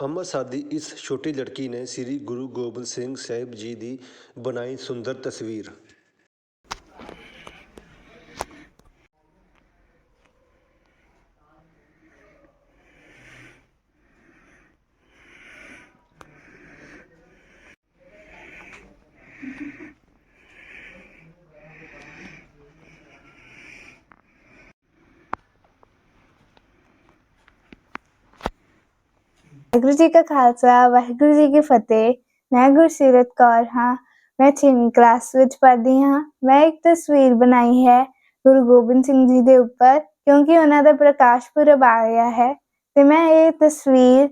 ਅੰਮ੍ਰਿਤਸਰ ਦੀ ਇਸ ਛੋਟੀ ਲੜਕੀ ਨੇ ਸ੍ਰੀ ਗੁਰੂ ਗੋਬਿੰਦ ਸਿੰਘ ਸਾਹਿਬ ਜੀ ਦੀ ਬਣਾਈ ਸੁੰਦਰ ਤਸਵੀਰ। ਵਾਹਿਗੁਰੂ ਜੀ ਕਾ ਖਾਲਸਾ ਵਾਹਿਗੁਰੂ ਜੀ ਕੀ ਫਤਿਹ। ਮੈਂ ਗੁਰਸੀਰਤ ਕੌਰ ਹਾਂ। ਮੈਂ 6ਵੀਂ ਕਲਾਸ ਵਿੱਚ ਪੜ੍ਹਦੀ ਹਾਂ। ਮੈਂ ਇੱਕ ਤਸਵੀਰ ਬਣਾਈ ਹੈ ਗੁਰੂ ਗੋਬਿੰਦ ਸਿੰਘ ਜੀ ਦੇ ਉੱਪਰ ਕਿਉਂਕਿ ਉਹਨਾਂ ਦਾ ਪ੍ਰਕਾਸ਼ ਪੁਰਬ ਆ ਰਿਹਾ ਹੈ। ਤੇ ਮੈਂ ਇਹ ਤਸਵੀਰ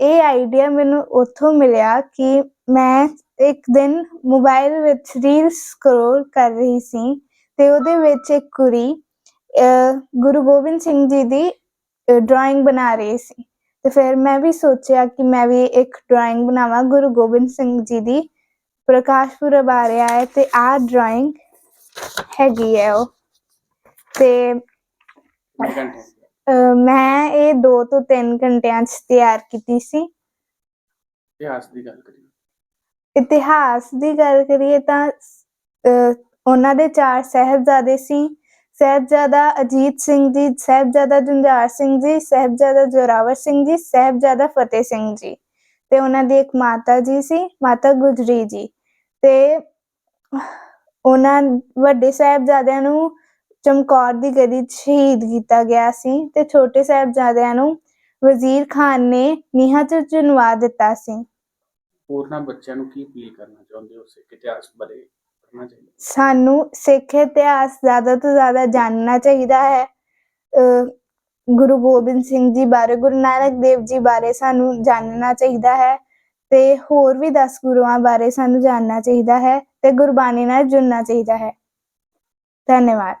ਇਹ ਆਈਡੀਆ ਮੈਨੂੰ ਉੱਥੋਂ ਮਿਲਿਆ ਕਿ ਮੈਂ ਇੱਕ ਦਿਨ ਮੋਬਾਈਲ ਵਿੱਚ ਰੀਲ ਸਕਰੋਲ ਕਰ ਰਹੀ ਸੀ ਤੇ ਉਹਦੇ ਵਿੱਚ ਇੱਕ ਕੁੜੀ ਅ, ਗੁਰੂ ਗੋਬਿੰਦ ਸਿੰਘ ਜੀ ਦੀ ਡਰਾਇੰਗ ਬਣਾ ਰਹੀ ਸੀ। ਤੇ ਫਿਰ ਮੈਂ ਵੀ ਸੋਚਿਆ ਕਿ ਮੈਂ ਵੀ ਇੱਕ ਡਰਾਇੰਗ ਬਣਾਵਾਂ ਗੁਰੂ ਗੋਬਿੰਦ ਸਿੰਘ ਜੀ ਦੀ ਪ੍ਰਕਾਸ਼ ਪੁਰਬ ਆ ਰਿਹਾ ਹੈ ਤੇ ਆਹ ਡਰਾਇੰਗ ਹੈਗੀ ਹੈ ਉਹ। ਤੇ ਮੈਂ ਇਹ 2 ਤੋਂ 3 ਘੰਟਿਆਂ 'ਚ ਤਿਆਰ ਕੀਤੀ ਸੀ। ਇਤਿਹਾਸ ਦੀ ਗੱਲ ਕਰੀਏ। ਇਤਿਹਾਸ ਦੀ ਗੱਲ ਕਰੀਏ ਤਾਂ ਉਹਨਾਂ ਦੇ ਚਾਰ ਸਹਿਬਜ਼ਾਦੇ ਸੀ। ਸਹਿਬਜ਼ਾਦਾ ਅਜੀਤ ਸਿੰਘ ਜੀ, ਸਹਿਬਜ਼ਾਦਾ ਜੁਝਾਰ ਸਿੰਘ ਜੀ, ਸਹਿਬਜ਼ਾਦਾ ਜ਼ੋਰਾਵਰ ਸਿੰਘ ਜੀ, ਸਹਿਬਜ਼ਾਦਾ ਫਤਿਹ ਸਿੰਘ ਜੀ। ਤੇ ਉਹਨਾਂ ਦੀ ਇੱਕ ਮਾਤਾ ਜੀ ਸੀ, ਮਾਤਾ ਗੁਜਰੀ ਜੀ। ਤੇ ਉਹਨਾਂ ਵੱਡੇ ਸਾਹਿਬਜ਼ਾਦਿਆਂ ਨੂੰ ਚਮਕੌਰ ਦੀ ਗਦੀ ਸ਼ਹੀਦ ਕੀਤਾ ਗਿਆ ਸੀ ਤੇ ਛੋਟੇ ਸਾਹਿਬਜ਼ਾਦਿਆਂ ਨੂੰ ਵਜ਼ੀਰ ਖਾਨ ਨੇ ਨੀਹਾਂ 'ਚ ਚੁਣਵਾ ਦਿੱਤਾ ਸੀ। ਹੋਰਨਾਂ ਬੱਚਿਆਂ ਨੂੰ ਕੀ ਅਪੀਲ ਕਰਨਾ ਚਾਹੁੰਦੇ ਹੋ ਸਿੱਖ ਇਤਿਹਾਸ ਬਾਰੇ? ਕਰਨਾ ਚਾਹੀਦਾ। ਸਾਨੂੰ ਸਿੱਖ ਇਤਿਹਾਸ ਜ਼ਿਆਦਾ ਤੋਂ ਜ਼ਿਆਦਾ ਜਾਣਨਾ ਚਾਹੀਦਾ ਹੈ। ਅਹ ਗੁਰੂ ਗੋਬਿੰਦ ਸਿੰਘ ਜੀ ਬਾਰੇ, ਗੁਰੂ ਨਾਨਕ ਦੇਵ ਜੀ ਬਾਰੇ ਸਾਨੂੰ ਜਾਣਨਾ ਚਾਹੀਦਾ ਹੈ ਤੇ ਹੋਰ ਵੀ 10 ਗੁਰੂਆਂ ਬਾਰੇ ਸਾਨੂੰ ਜਾਣਨਾ ਚਾਹੀਦਾ ਹੈ ਤੇ ਗੁਰਬਾਣੀ ਨਾਲ ਜੁੜਨਾ ਚਾਹੀਦਾ ਹੈ। ਧੰਨਵਾਦ।